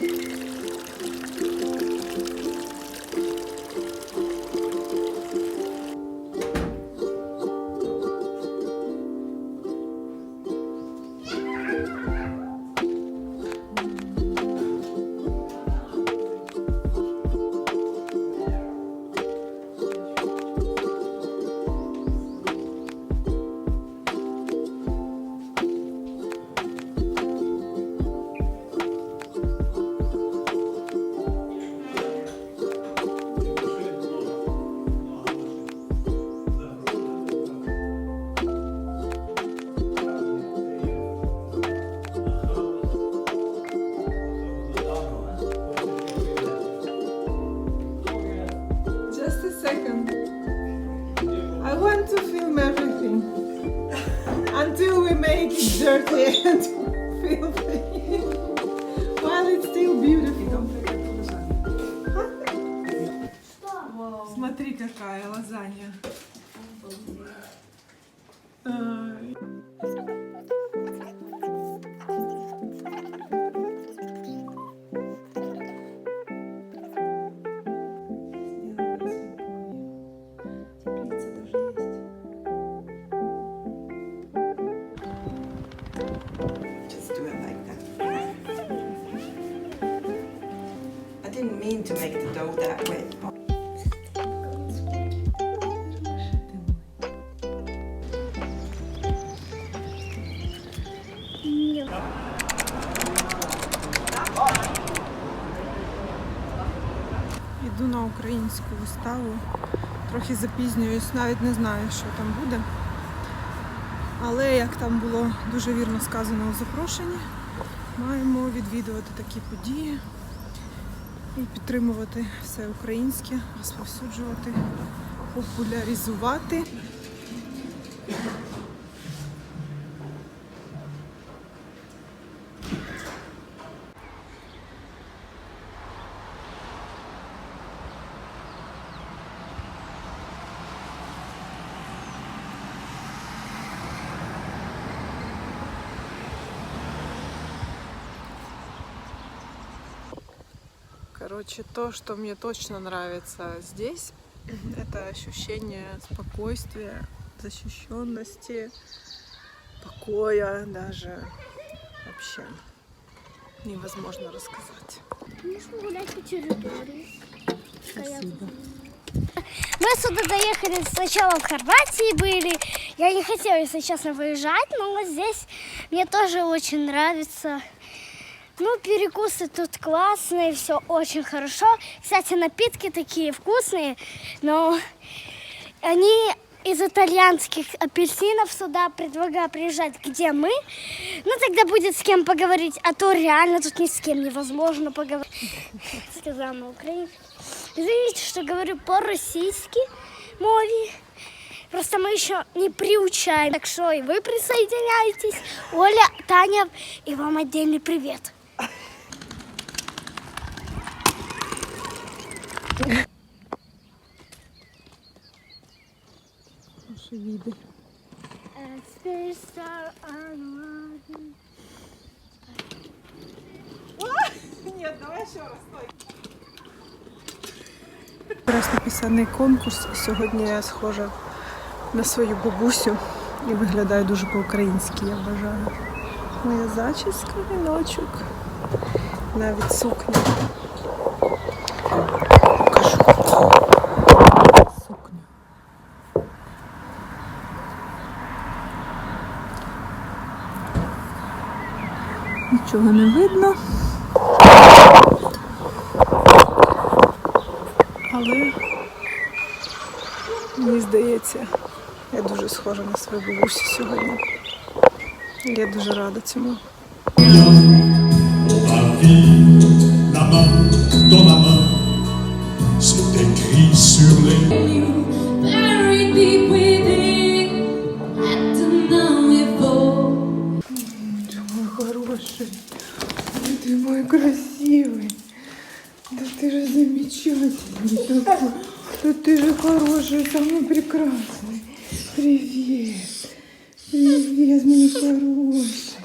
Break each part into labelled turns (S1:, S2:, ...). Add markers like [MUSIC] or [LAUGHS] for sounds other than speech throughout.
S1: Música dirty and [LAUGHS] filthy. While it's still beautiful. Смотри, какая лазанья.
S2: Dough that wet.
S1: Йду на українську виставу. Трохи запізнююсь, навіть не знаю, що там буде. Але як там було дуже вірно сказано у запрошенні, маємо відвідувати такі події і підтримувати все українське, розповсюджувати, популяризувати. Короче, то, что мне точно нравится здесь, это ощущение спокойствия, защищенности, покоя даже. Вообще невозможно рассказать.
S3: Можно гулять по территории.
S1: Спасибо.
S3: Мы сюда доехали сначала в Хорватии были. Я не хотела, если честно, выезжать, но вот здесь мне тоже очень нравится. Ну, перекусы тут классные, все очень хорошо. Кстати, напитки такие вкусные, но они из итальянских апельсинов сюда предлагаю приезжать, где мы. Ну, тогда будет с кем поговорить, а то реально тут ни с кем невозможно поговорить. [LAUGHS] Сказала на украинском. Извините, что говорю по-российски мове. Просто мы еще не приучаем. Так что и вы присоединяйтесь. Оля, Таня, и вам отдельный привет.
S1: Наши виды. Давай еще раз, стой. Прекрасно пісенний конкурс. Сьогодні я схожа на свою бабусю і виглядаю дуже по-українськи, я вважаю. Моя зачіска, віночок, навіть сукня. Нічого не видно. Але мені здається, я дуже схожа на свою бабусю сьогодні. Я дуже рада цьому. Хороший, самый прекрасный. Привет, привет, мой хороший.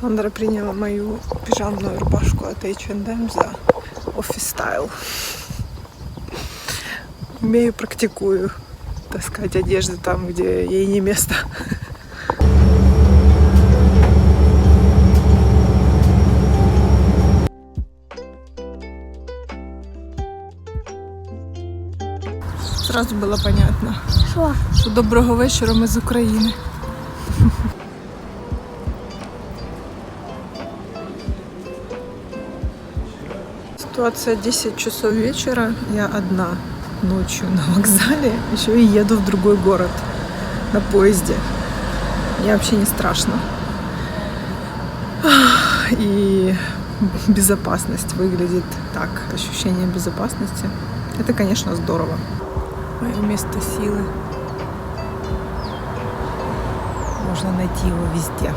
S1: Сандра приняла мою пижамную рубашку от H&M за офис стайл. Умею, практикую таскать одежду там, где ей не место. Сразу было понятно,
S3: Что?
S1: що доброго вечора ми з України. Ситуация 10 часов вечера. Я одна ночью на вокзале. [LAUGHS] Еще и еду в другой город на поезде. Мне вообще не страшно. И безопасность выглядит так. Ощущение безопасности. Это, конечно, здорово. Мое место силы. Можно найти его везде.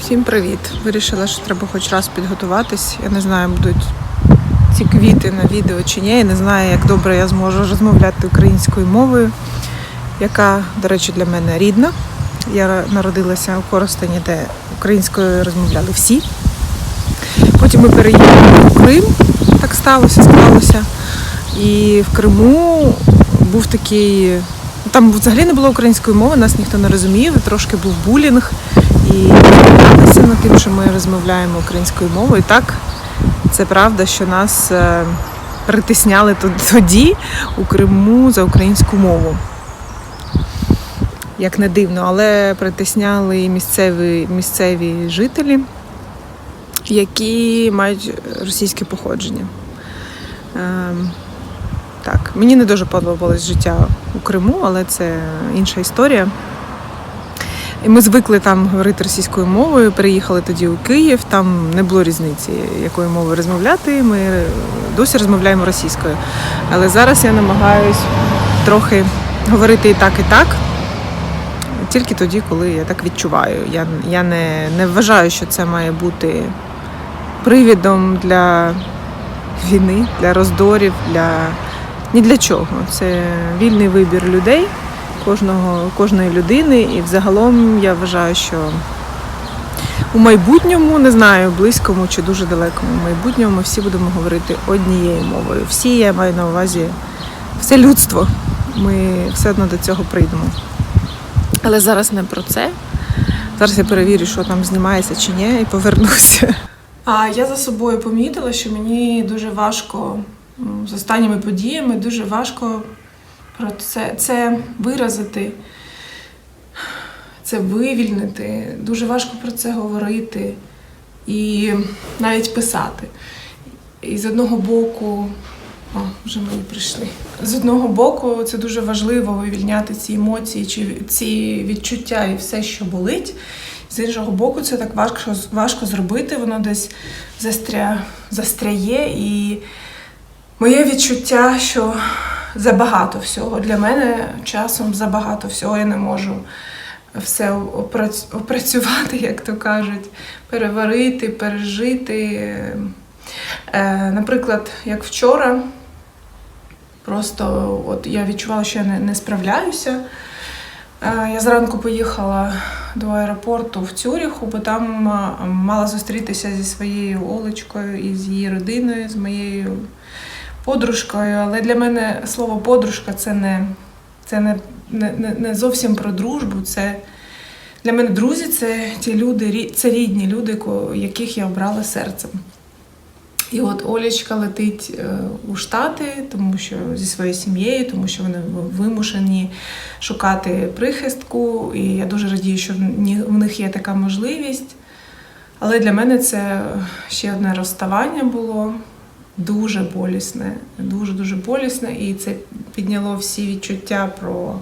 S1: Всім привіт! Вирішила, що треба хоч раз підготуватись. Я не знаю, будуть ці квіти на відео чи ні. Я не знаю, як добре я зможу розмовляти українською мовою, яка, до речі, для мене рідна. Я народилася у Коростені, де українською розмовляли всі. Потім ми переїхали в Крим, так сталося, склалося. І в Криму був такий. Там взагалі не було української мови, нас ніхто не розумів, трошки був булінг. І сміялися над тим, що ми розмовляємо українською мовою. І так, це правда, що нас е, притисняли тоді у Криму за українську мову. Як не дивно, але притисняли місцеві, місцеві жителі, які мають російське походження. Ем, так, мені не дуже подобалось життя у Криму, але це інша історія. І ми звикли там говорити російською мовою, переїхали тоді у Київ, там не було різниці, якою мовою розмовляти. Ми досі розмовляємо російською. Але зараз я намагаюсь трохи говорити і так, і так. Тільки тоді, коли я так відчуваю. Я, я не, не вважаю, що це має бути привідом для війни, для роздорів, для ні для чого. Це вільний вибір людей, кожного, кожної людини. І взагалом я вважаю, що у майбутньому, не знаю, близькому чи дуже далекому майбутньому, ми всі будемо говорити однією мовою. Всі я маю на увазі все людство. Ми все одно до цього прийдемо. Але зараз не про це. Зараз я перевірю, що там знімається чи ні, і повернуся. А я за собою помітила, що мені дуже важко з останніми подіями, дуже важко про це, це виразити, це вивільнити. Дуже важко про це говорити і навіть писати. І з одного боку, о, вже мої прийшли. З одного боку, це дуже важливо вивільняти ці емоції, чи ці відчуття і все, що болить. З іншого боку, це так важко, важко зробити, воно десь застря, застряє. І моє відчуття, що забагато всього. Для мене часом забагато всього я не можу все опрацювати, як то кажуть, переварити, пережити. Е, наприклад, як вчора, просто от я відчувала, що я не, не справляюся. Е, Я зранку поїхала до аеропорту в Цюріху, бо там е, мала зустрітися зі своєю Олечкою і з її родиною, з моєю подружкою. Але для мене слово подружка це не, це не, не, не- не зовсім про дружбу. Це для мене друзі це ті люди, це рідні люди, яких я обрала серцем. І от Олечка летить е, у Штати, тому що зі своєю сім'єю, тому що вони вимушені шукати прихистку. І я дуже радію, що в них є така можливість. Але для мене це ще одне розставання було дуже болісне, дуже дуже болісне, і це підняло всі відчуття про,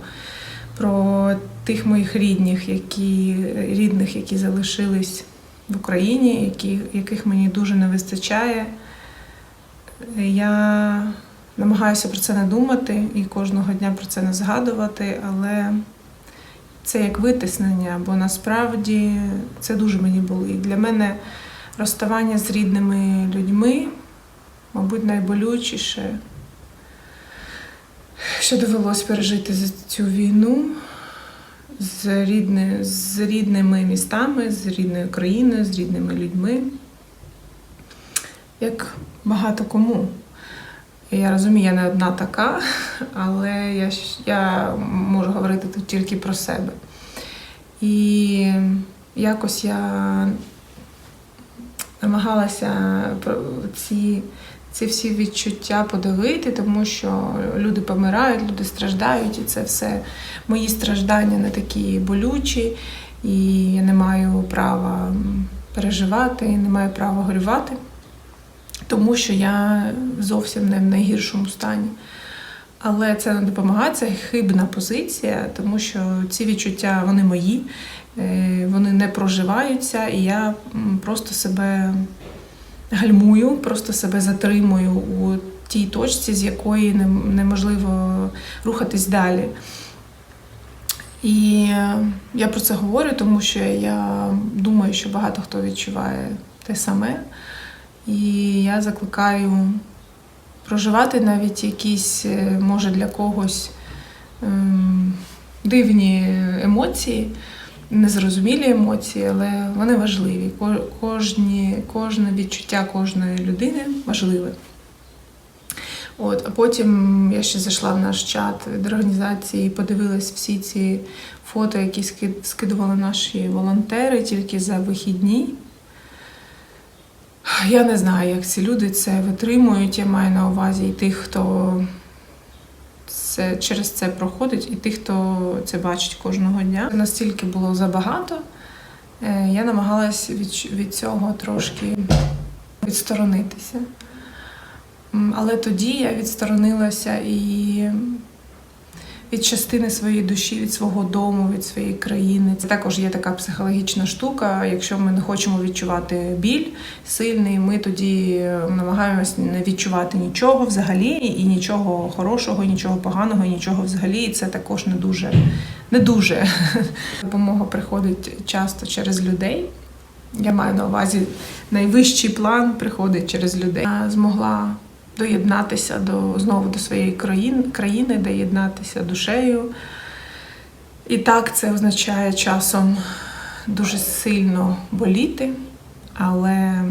S1: про тих моїх рідних, які, рідних, які залишились в Україні, які, яких мені дуже не вистачає. Я намагаюся про це не думати і кожного дня про це не згадувати, але це як витиснення, бо насправді це дуже мені болить. Для мене Розставання з рідними людьми, мабуть, найболючіше, що довелось пережити за цю війну з, рідни, з рідними містами, з рідною країною, з рідними людьми. Як багато кому. Я розумію, я не одна така, [LAUGHS] але я, я можу говорити тут тільки про себе. І якось я намагалася ці, ці всі відчуття подавити, тому що люди помирають, люди страждають, і це все мої страждання не такі болючі, і я не маю права переживати, не маю права горювати, тому що я зовсім не в найгіршому стані. Але це не допомагає, це хибна позиція, тому що ці відчуття вони мої, е, вони не проживаються, і я просто себе гальмую, просто себе затримую у тій точці, з якої неможливо рухатись далі. І я про це говорю, тому що я думаю, що багато хто відчуває те саме. І я закликаю проживати навіть якісь, е, може, для когось ем, дивні емоції, незрозумілі емоції, але вони важливі. Кожні, кожне відчуття кожної людини важливе. От, а потім я ще зайшла в наш чат від організації і подивилась всі ці фото, які скидували наші волонтери тільки за вихідні. Я не знаю, як ці люди це витримують. Я маю на увазі і тих, хто це, через це проходить, і тих, хто це бачить кожного дня. Настільки було забагато, е, я намагалась від, від цього трошки відсторонитися. Але тоді я відсторонилася і від частини своєї душі, від свого дому, від своєї країни. Це також є така психологічна штука. Якщо ми не хочемо відчувати біль сильний, ми тоді е, намагаємось не відчувати нічого взагалі, і нічого хорошого, і нічого поганого, і нічого взагалі. І це також не дуже не дуже. [LAUGHS] Допомога приходить часто через людей. Я маю на увазі найвищий план приходить через людей. Змогла доєднатися до знову до своєї країни, країни, доєднатися душею. І так це означає часом дуже сильно боліти, але,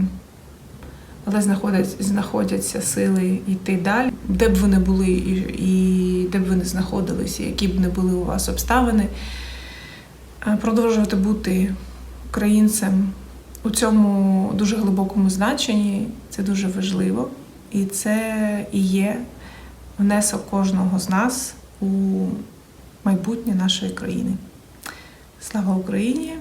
S1: але знаходять, знаходяться сили йти далі, де б ви не були і, і де б ви не знаходилися, які б не були у вас обставини, е, продовжувати бути українцем у цьому дуже глибокому значенні це дуже важливо. І це і є внесок кожного з нас у майбутнє нашої країни. Слава Україні!